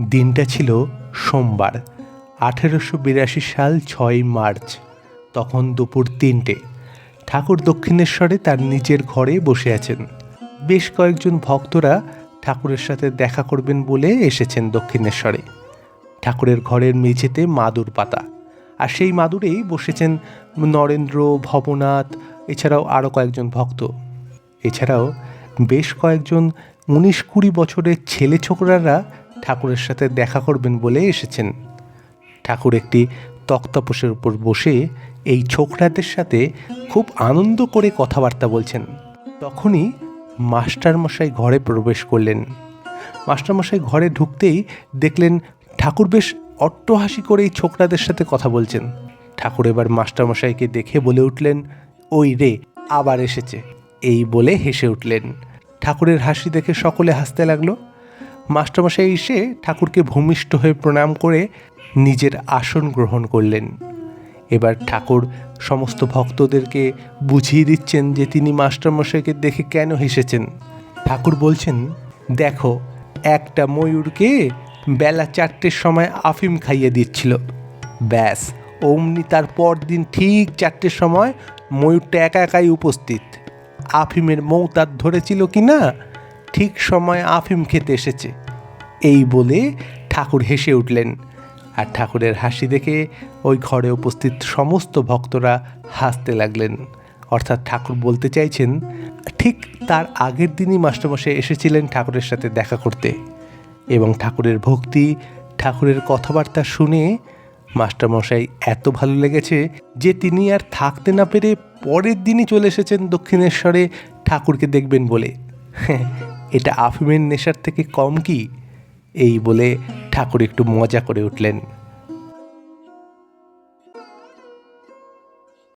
দিনটা ছিল সোমবার, আঠেরোশো বিরাশি সাল ছয় মার্চ, তখন দুপুর তিনটে। ঠাকুর দক্ষিণেশ্বরে তার নিজের ঘরে বসে আছেন। বেশ কয়েকজন ভক্তরা ঠাকুরের সাথে দেখা করবেন বলে এসেছেন দক্ষিণেশ্বরে। ঠাকুরের ঘরের মেঝেতে মাদুর পাতা। আর সেই মাদুরেই বসেছেন নরেন্দ্র, ভবনাথ, এছাড়াও আরও কয়েকজন ভক্ত। এছাড়াও বেশ কয়েকজন উনিশ কুড়ি বছরের ছেলে ছোকরারা ঠাকুরের সাথে দেখা করবেন বলে এসেছেন। ঠাকুর একটি তক্তাপোষের উপর বসে এই ছোকরাদের সাথে খুব আনন্দ করে কথাবার্তা বলছেন। তখনই মাস্টারমশাই ঘরে প্রবেশ করলেন। মাস্টারমশাই ঘরে ঢুকতেই দেখলেন ঠাকুর বেশ অট্টহাসি করে এই ছোকরাদের সাথে কথা বলছেন। ঠাকুর এবার মাস্টারমশাইকে দেখে বলে উঠলেন, ওই রে, আবার এসেছে। এই বলে হেসে উঠলেন। ঠাকুরের হাসি দেখে সকলে হাসতে লাগল। মাস্টারমশাই এসে ঠাকুরকে ভূমিষ্ঠ হয়ে প্রণাম করে নিজের আসন গ্রহণ করলেন। এবার ঠাকুর সমস্ত ভক্তদেরকে বুঝিয়ে দিচ্ছেন যে তিনি মাস্টারমশাইকে দেখে কেন হেসেছেন। ঠাকুর বলছেন, দেখো, একটা ময়ূরকে বেলা চারটের সময় আফিম খাইয়ে দিচ্ছিল। ব্যাস, অমনি তার পরদিন ঠিক চারটের সময় ময়ূরটা একা একাই উপস্থিত। আফিমের মৌতার ধরেছিল কি না ঠিক সময় আফিম খেতে এসেছে। এই বলে ঠাকুর হেসে উঠলেন। আর ঠাকুরের হাসি দেখে ওই ঘরে উপস্থিত সমস্ত ভক্তরা হাসতে লাগলেন। অর্থাৎ ঠাকুর বলতে চাইছেন, ঠিক তার আগের দিনই মাস্টারমশাই এসেছিলেন ঠাকুরের সাথে দেখা করতে। এবং ঠাকুরের ভক্তি, ঠাকুরের কথাবার্তা শুনে মাস্টারমশাই এত ভালো লেগেছে যে তিনি আর থাকতে না পেরে পরের দিনই চলে এসেছেন দক্ষিণেশ্বরে ঠাকুরকে দেখবেন বলে। এটা আফিমের নেশার থেকে কম কি? এই বলে ঠাকুর একটু মজা করে উঠলেন।